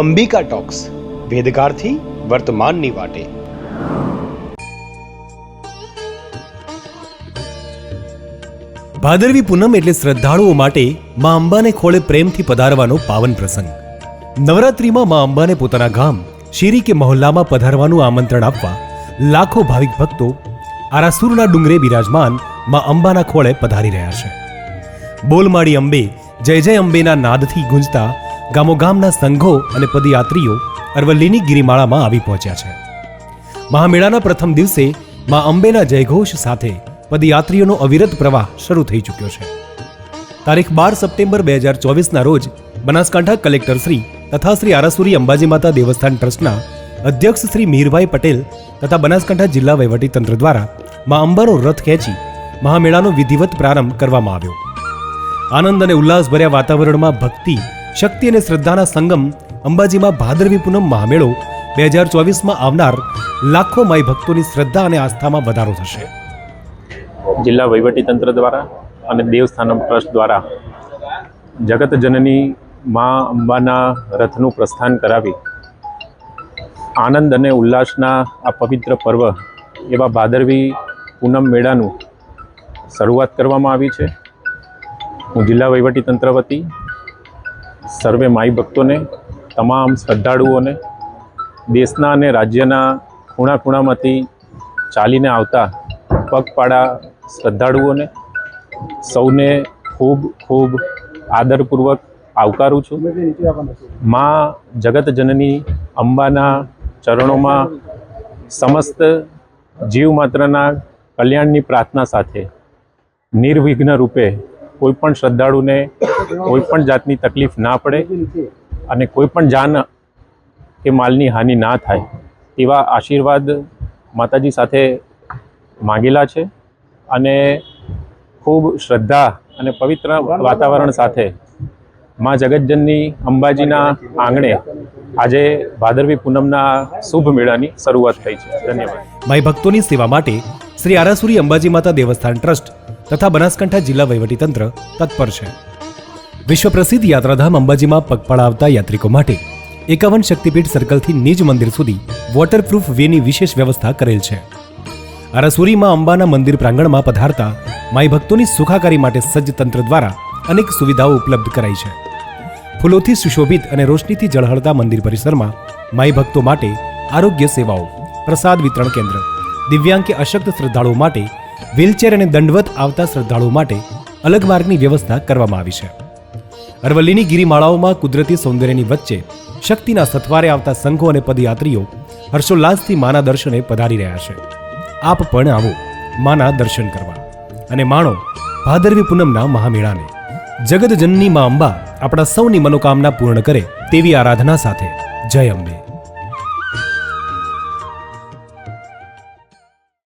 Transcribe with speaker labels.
Speaker 1: Ambika talks વેદકાળથી વર્તમાનની વાટે.
Speaker 2: ભાદરવી પૂનમ એટલે શ્રદ્ધાળુઓ માટે મા અંબાને ખોળે પ્રેમથી પધારવાનો પાવન પ્રસંગ. નવરાત્રિમાં મા અંબાને પોતાના ગામ, શેરી કે મહોલ્લામાં પધારવાનું આમંત્રણ આપવા લાખો ભાવિક ભક્તો આરાસુરના ડુંગરે બિરાજમાન મા અંબાના ખોળે પધારી રહ્યા છે. બોલમાળી અંબે, જય જય અંબેના નાદથી ગુંજતા ગામોગામના સંઘો અને પદયાત્રીઓ અરવલ્લીની ગિરિમાળામાં આવી પહોંચ્યા છે. મહામેળાના પ્રથમ દિવસે મા અંબેના જયઘોષ સાથે પદયાત્રીઓનો અવિરત પ્રવાહ શરૂ થઈ ચૂક્યો છે. તારીખ બાર સપ્ટેમ્બર બે હજાર ચોવીસના રોજ બનાસકાંઠા કલેક્ટર શ્રી તથા શ્રી આરાસુરી અંબાજી માતા દેવસ્થાન ટ્રસ્ટના અધ્યક્ષ શ્રી મીરભાઈ પટેલ તથા બનાસકાંઠા જિલ્લા વહીવટીતંત્ર દ્વારા મા અંબાનો રથ ખેંચી મહામેળાનો વિધિવત પ્રારંભ કરવામાં આવ્યો. આનંદ અને ઉલ્લાસભર્યા વાતાવરણમાં ભક્તિ શક્તિ અને શ્રદ્ધાના સંગમ અંબાજીમાં ભાદરવી પૂનમ મહામેળો બે હજાર ચોવીસમાં આવનાર લાખો માઈ ભક્તોની શ્રદ્ધા અને આસ્થામાં વધારો થશે.
Speaker 3: જિલ્લા વહીવટીતંત્ર દ્વારા અને દેવસ્થાનમ ટ્રસ્ટ દ્વારા જગત જનની મા અંબાના રથનું પ્રસ્થાન કરાવી આનંદ અને ઉલ્લાસના આ પવિત્ર પર્વ એવા ભાદરવી પૂનમ મેળાનું શરૂઆત કરવામાં આવી છે. હું જિલ્લા વહીવટીતંત્ર વતી સર્વે માઈ ભક્તોને, તમામ શ્રદ્ધાળુઓને, દેશના અને રાજ્યના ખૂણા ખૂણામાંથી ચાલીને આવતા પગપાળા શ્રદ્ધાળુઓને સૌને ખૂબ ખૂબ આદરપૂર્વક આવકારું છું. મા જગત જનની અંબાના ચરણોમાં સમસ્ત જીવ માત્રના કલ્યાણની પ્રાર્થના સાથે નિર્વિઘ્ન રૂપે કોઈ પણ શ્રદ્ધાળુને કોઈ પણ જાતની તકલીફ ના પડે અને કોઈ પણ જાન કે માલની હાનિ ના થાય, તેવા આશીર્વાદ માતાજી સાથે માંગેલા છે અને ખૂબ શ્રદ્ધા અને પવિત્ર વાતાવરણ સાથે માં જગતજનની અંબાજીના આંગણે આજે ભાદરવી પૂનમના શુભ મેળાની શરૂઆત થઈ છે. ધન્યવાદ.
Speaker 2: ભાઈ ભક્તોની સેવા માટે શ્રી આરાસુરી અંબાજી માતા દેવસ્થાન ટ્રસ્ટ તથા બનાસકાંઠા જિલ્લા વહીવટીતંત્ર તત્પર છે. વિશ્વ પ્રસિદ્ધ યાત્રાધામ અંબાજીમાં પગપાળા આવતા યાત્રિકો માટે એકાવન શક્તિપીઠ સર્કલથી નિજ મંદિર સુધી વોટરપ્રૂફ વેની વિશેષ વ્યવસ્થા કરેલ છે. આરાસુરીમાં અંબાના મંદિર પ્રાંગણમાં પધારતા માઈ ભક્તોની સુખાકારી માટે સજ્જ તંત્ર દ્વારા અનેક સુવિધાઓ ઉપલબ્ધ કરાઈ છે. ફૂલોથી સુશોભિત અને રોશનીથી ઝળહળતા મંદિર પરિસરમાં માઈ ભક્તો માટે આરોગ્ય સેવાઓ, પ્રસાદ વિતરણ કેન્દ્ર, દિવ્યાંગ કે અશક્ત શ્રદ્ધાળુઓ માટે વ્હીલચેર અને દંડવત આવતા શ્રદ્ધાળુઓ માટે અલગ માર્ગની વ્યવસ્થા કરવામાં આવી છે. અરવલ્લીની ગિરિમાળાઓમાં કુદરતી સૌંદર્યની વચ્ચે શક્તિના સથવારે આવતા સંઘો અને પદયાત્રીઓ હર્ષોલ્લાસથી માના દર્શને પધારી રહ્યા છે. આપ પણ આવો માના દર્શન કરવા. અને માણો, ભાદરવી પૂનમના મહામેળાને. જગત જનની મા અંબા આપણા સૌની મનોકામના પૂર્ણ કરે તેવી આરાધના સાથે. જય અંબે.